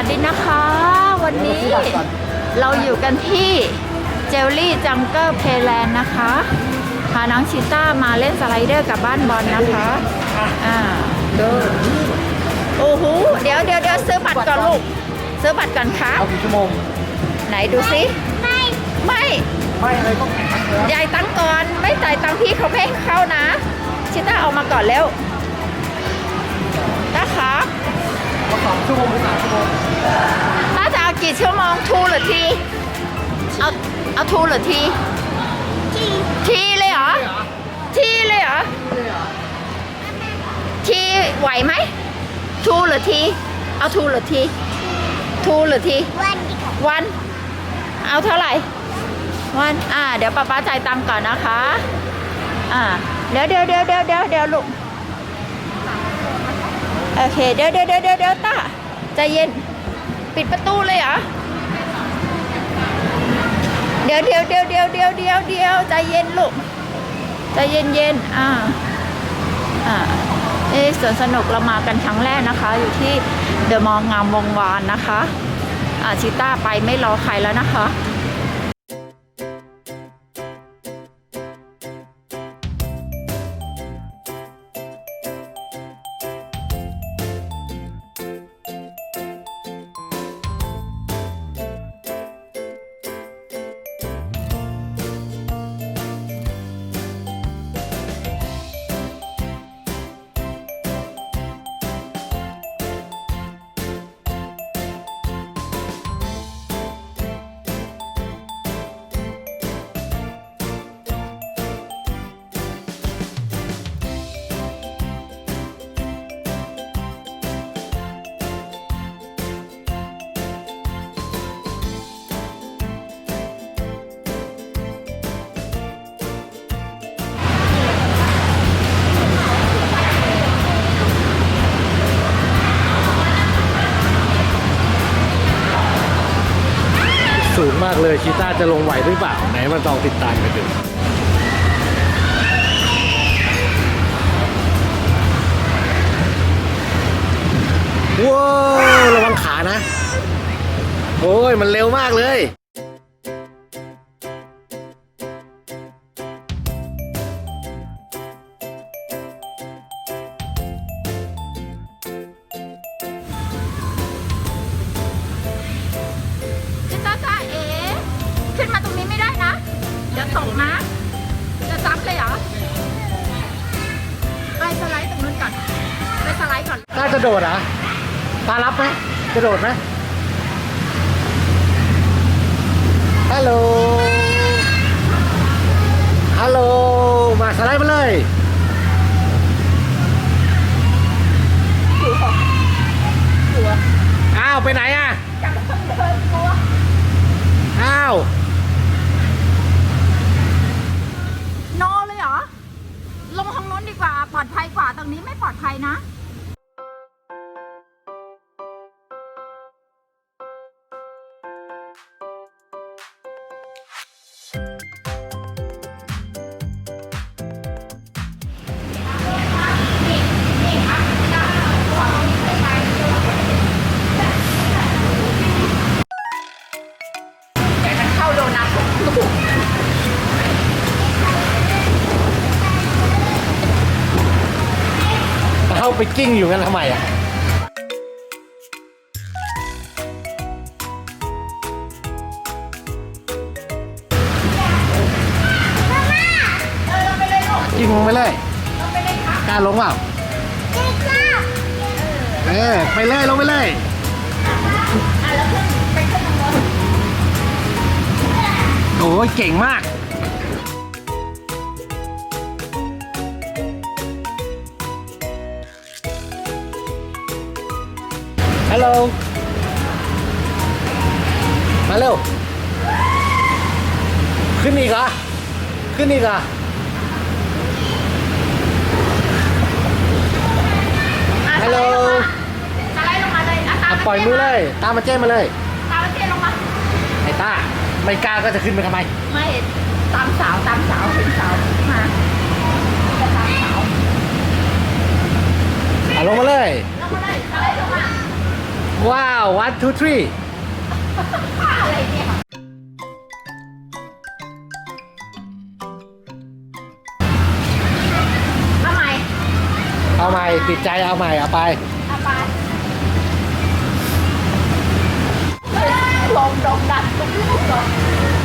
วัสดีนะคะ วันนี้เราอยู่กันที่เจลลี่จังเกิลเพลแลนด์นะคะพาน้องชิต้ามาเล่นสไลเดอร์กับบ้านบอลนะคะอ่าดูโอ้โหเดี๋ยวเดี๋ยวเดี๋ยวซื้อบัตรก่อนลูก ซื้อบัตรก่อนครับเอากี่ชั่วโมงไหนดูสิไม่ไม่ไม่อะไรก็แข็งแล้วยายตังค์ก่อนไม่จ่ายตังค์พี่เขาไม่ให้เข้านะ ชิต้าเอามาก่อนเร็ว สองชั่วโมงหรือสามชั่วโมงต้าจะเอากี่ชั่วโมงทูหรือทีเอาเอาทูหรือทีทีทีเลยเหรอทีเลยเหรอทีไหวไหมทูหรือทีเอาทูหรือทีทูหรือทีวันดีกว่าวันเอาเท่าไหร่วันอ่า เดี๋ยวป้าป้าจ่ายตังค์ก่อนนะคะ อ่า เดี๋ยวเดี๋ยวเดี๋ยวเดี๋ยวเดี๋ยวเดี๋ยวลูก โอเค เดี๋ยวเดี๋ยวเดี๋ยวเดี๋ยวตาใจเย็น ปิดประตูเลยเหรอ เดี๋ยวเดี๋ยวเดี๋ยวเดี๋ยวเดี๋ยวเดี๋ยวเดี๋ยวใจเย็นลูก ใจเย็นเย็นอ่า อ่าเอสวนสนุกเรามากันครั้งแรกนะคะ อยู่ที่เดอะมอลล์งามวงวานนะคะ อ่าชิต้าไปไม่รอใครแล้วนะคะากเลยชีต้าจะลงไหวหรือเปล่าไหนมาลองติดตามกันดูว้าวระวังขานะ โอ้ยมันเร็วมากเลย ก่อนน่าจะโดดเหรอะตารับไหมจะโดดไหมฮัลโหล ฮัลโหล มาสไลด์มาเลยอ้าว ไปไหนอะอ้าวโนเลยเหรอ ลงทางนู้นดีกว่า ปลอดภัยกว่า ตรงนี้ไม่ปลอดภัยนะ ไปกิ้งอยู่กันทำไมอะไปเลยลูกกิ้งลงไปเลยกล้าลงเปล่าเจ๊ก้าเออไปเลยลงไปเลยโอ้ยเก่งมาก ฮัลโหล มาเร็ว ขึ้นอีกเหรอ ขึ้นอีกเหรออะฮัลโหลสไลด์ลงมาเลยอะตามอะปล่อยมือเลย ตามมาเจ้มาเลย ตามมาเทียนลงมา ไอ้ต้า ไม่กล้าก็จะขึ้นไปทำไม ไม่ ตามสาวตามสาวเห็นสาวมาจะตามสาวอะลงมาเลย ลงมาเลยสไลด์ลงมา ว้าว one two three อะไรเนี่ยทำไมเอาใหม่ติดใจเอาใหม่เอาไปเอาไปลมดงดันทุกลูกเลยครับ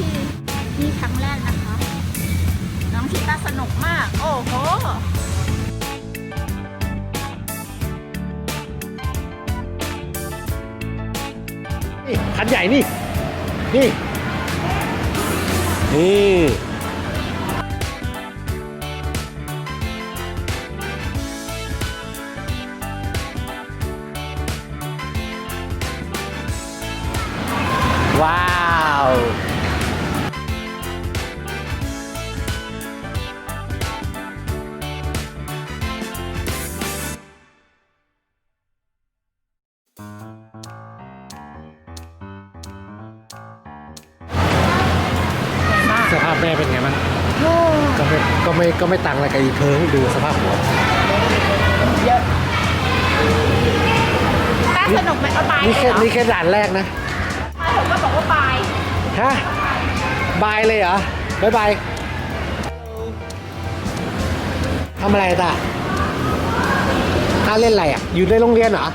ที่นี่ครั้งแรกนะคะ น้องชิต้าสนุกมาก โอ้โหนี่คันใหญ่นี่ นี่ นี่ สภาพแม่เป็นไงบ้างโอ้ก็ไม่ก็ไม่ก็ไม่ต่างอะไรกับอีเพิงดูสภาพหัวเยอะต้าสนุกไหมเอาไปนี่เลยแค่เหรอนี่แค่ด่านแรกนะมาถึงก็บอกว่าไปฮะบายเลยเหรอ บ๊ายบายทำอะไรตาถ้าเล่นอะไรอะ อยู่ในโรงเรียนเหรอ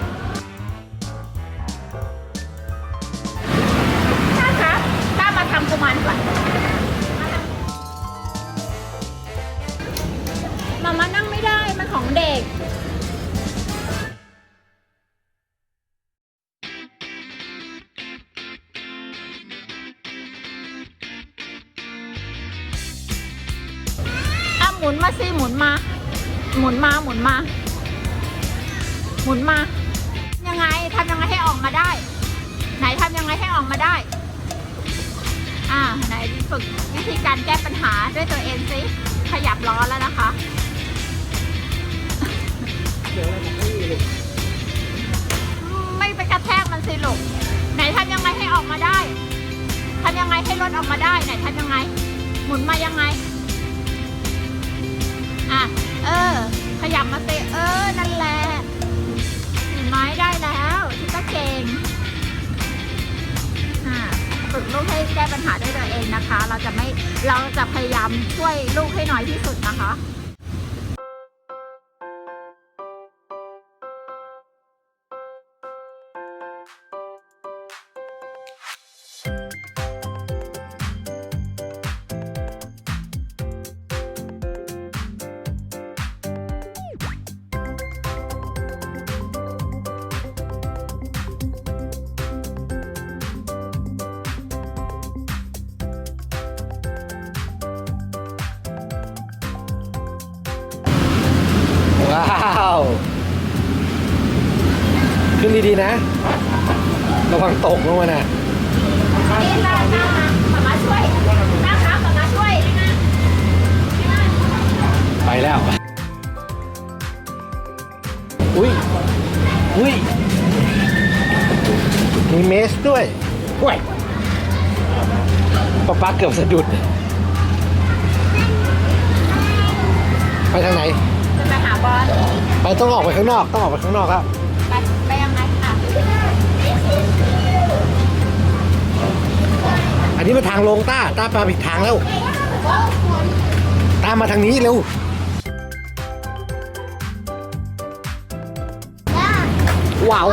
มุนมาสิหมุนมา หมุนมาหมุนมา หมุนมา ยังไงทำยังไงให้ออกมาได้ ไหนทำยังไงให้ออกมาได้ อ่าไหนฝึกวิธีการแก้ปัญหาด้วยตัวเองสิขยับล้อแล้วนะคะไม่ไปกระแทกมันสิลูกไหนทำยังไงให้ออกมาได้ทำยังไงให้รถออกมาได้ ไหนทำยังไง หมุนมายังไง อะ เออ ขยับมาเตะเออ นั่นแหละเห็นไหม้ได้แล้วที่ตะเก่งอ่าฝึกลูกให้แก้ปัญหาด้วยตัวเองนะคะ เราจะไม่ เราจะพยายามช่วยลูกให้น้อยที่สุดนะคะ ระวังตกลงมานะนี่ตาตามามาช่วยตาครับมามาช่วยไปแล้ว อุ้ย อุ้ย มีเมสด้วยว้ยป๊าป๊าเกือบสะดุด ไปทางไหน จะไปหาบอล ไปต้องออกไปข้างนอก ต้องออกไปข้างนอกครับ นนี้มาทางลงต้าต้าปลาผิดทางแล้วตามมาทางนี้เร็วว้าว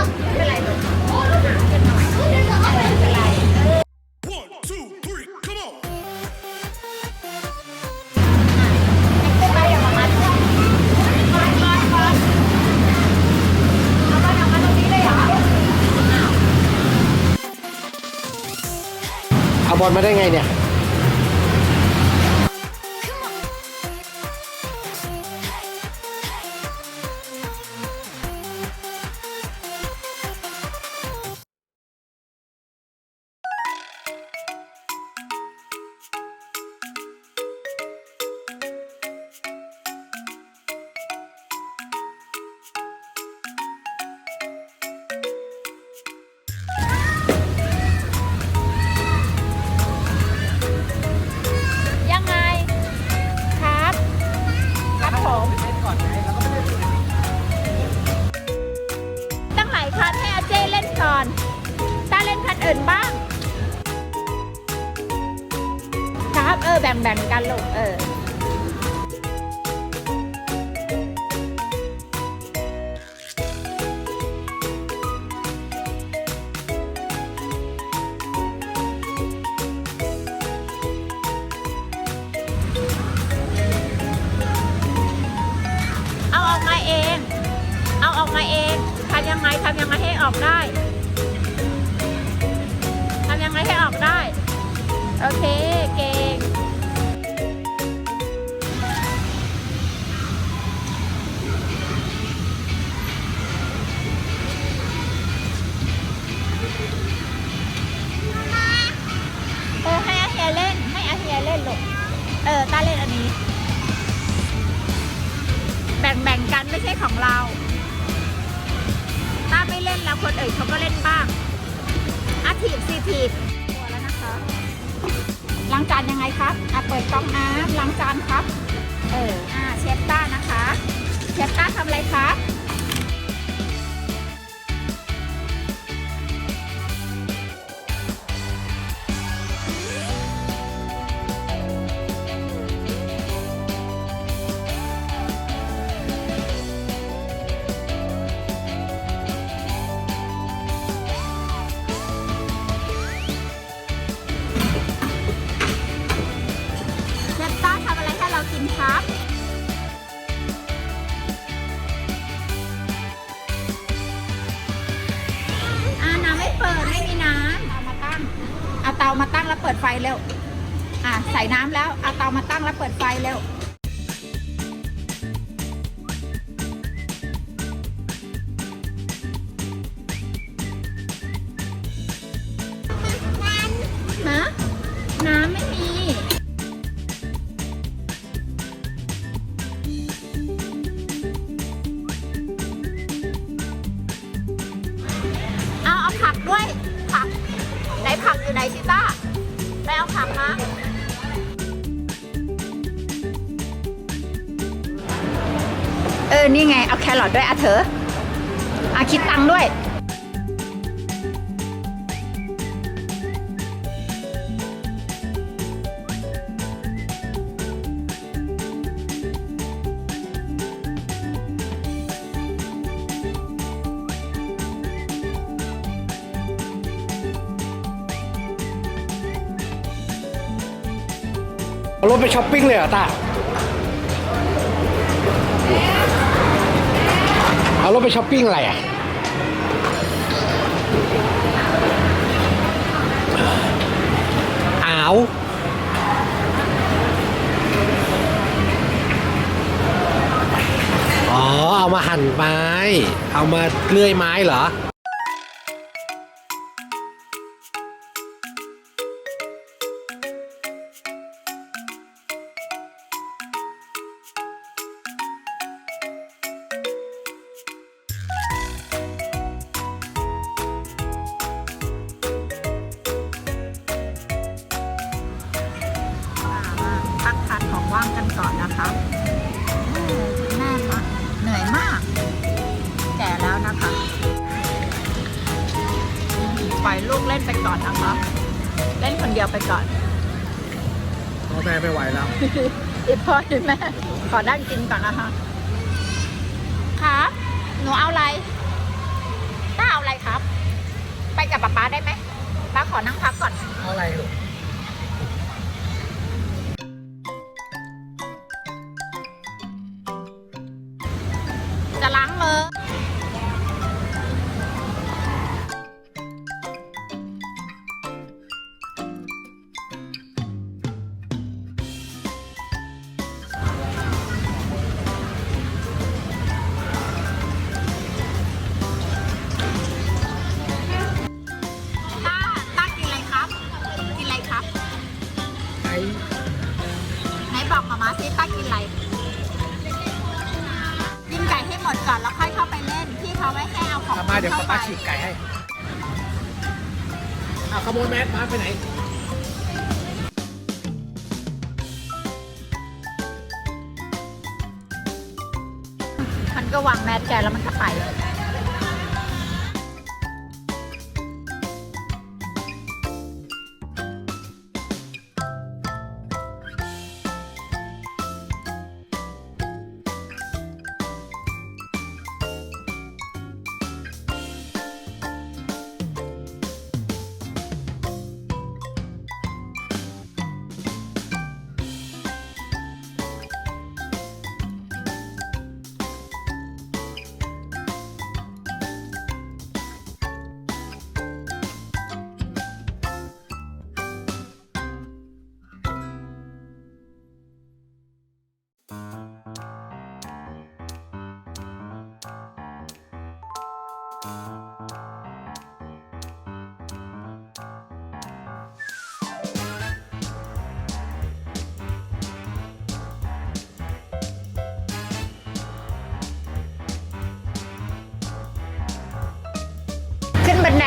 บอลมาได้ไงเนี่ย โอเค เก่ นี่ไงเอาด้วยอะเธออาคิดตังค์ด้วยเอารถไปช้อปปิ้งเลยเหรอตา เอารถไปช้อปปิ้งอะไรอะ อ้าว อ๋อ เอามาหั่นไม้ เอามาเลื่อยไม้เหรอ ว่างกันก่อนนะคะเออคุณแม่มาเหนื่อยมาก แก่แล้วนะคะ ปล่อยลูกเล่นไปก่อนนะคะ เล่นคนเดียวไปก่อนพ่อแม่ไม่ไหวแล้วอีพ่ออีแม่ ขอนั่งกินก่อนนะคะครับหนูเอาอะไรต้าเอาอะไรครับ ไปกับป๊าป๊าได้ไหมป๊าขอนั่งพักก่อน เอาอะไรลูก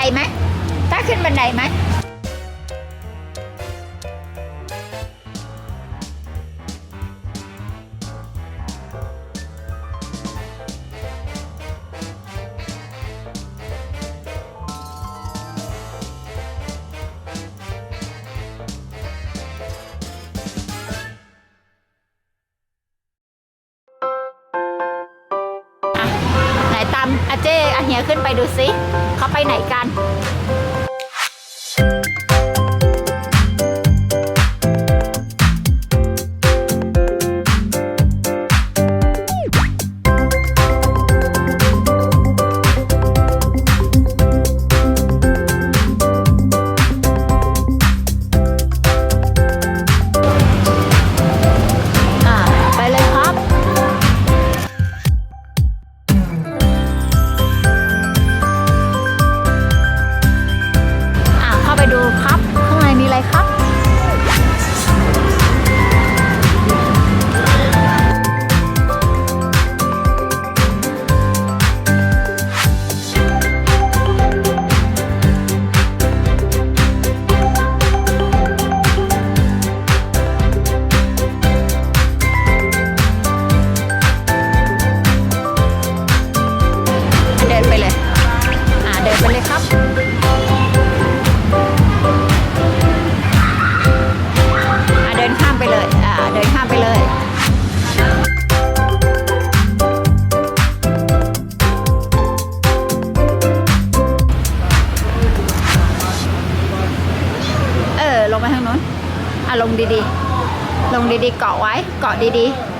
ไดไหมถ้าขึ้นบันไดไหม ดีๆ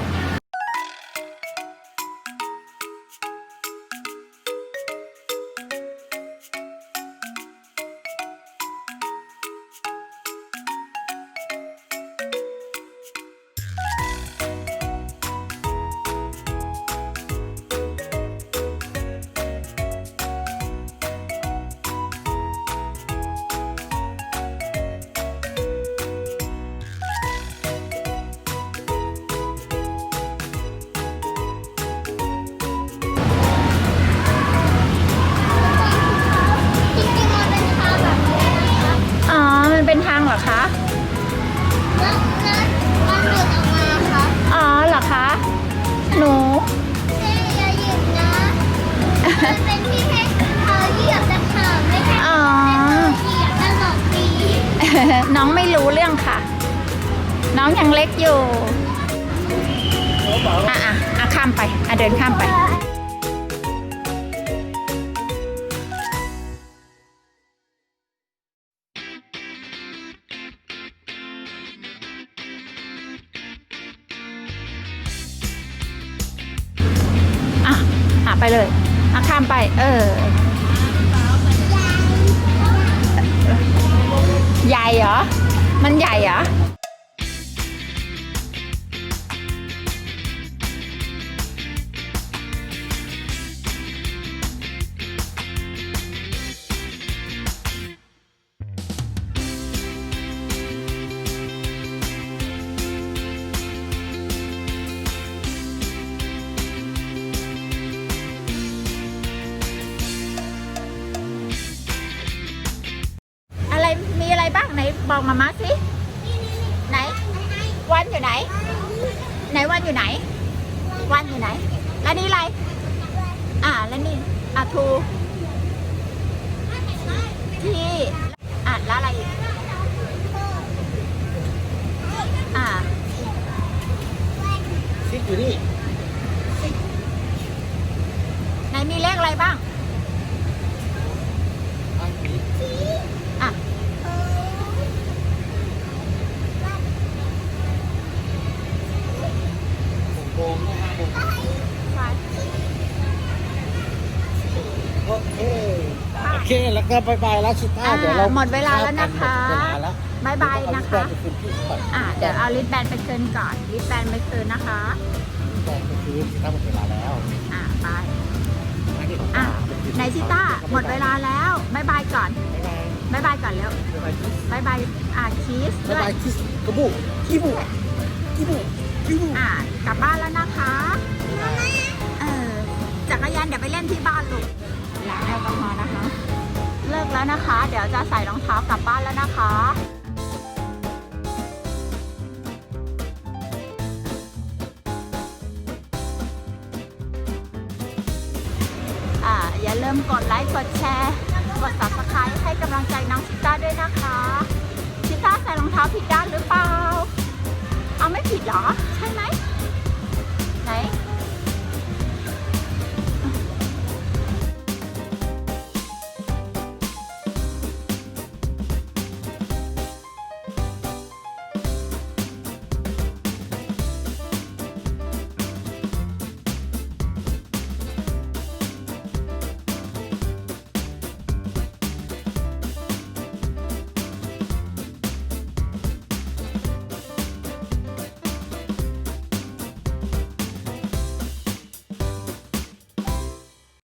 เดินข้ามไป บ้างไหนบอกมามาสิไหน วันอยู่ไหน ไหนวันอยู่ไหน วันอยู่ไหน แล้วนี่อะไร อ่าแล้วนี่อะทูที่อะแล้วอะไรอีกอ่าซิกอยู่นี่ไหนมีเลขอะไรบ้าง อะ โกงนะครับผมโอ เคโอเคแล้วก็บายบายแล้วชิต้าอ่าเดี๋ยวเราหมดเวลาแล้วนะคะหมดเวลาแล้วบายบายนะคะเอาลิปแบนไปคืนพี่ก่อนอ่าเดี๋ยวเอาลิปแบนไปคืนก่อนลิปแบนไปคืนนะคะลิปแบนไปคืนชิต้าหมดเวลาแล้วอ่าไปอะไหนชิต้าหมดเวลาแล้วบายบายก่อนบ๊ายบายบายบายก่อนเร็วบ๊ายบายคิสบายบายอ่าคีสบ๊ายด้วยบายคิสกระบุคิบุคิบุคิบุอ่ากลับบ้านแล้วนะคะเออจักรยานเดี๋ยวไปเล่นที่บ้านลูก ล้างแอลกอฮอล์นะคะ เลิกแล้วนะคะ เดี๋ยวจะใส่รองเท้ากลับบ้านแล้วนะคะอ่าอย่าลืมกดไลค์กดแชร์ กด subscribe ให้กำลังใจน้องชิต้าด้วยนะคะ ชิต้าใส่รองเท้าผิดด้านหรือเปล่า เอาไม่ผิดเหรอ ใช่ไหมไหน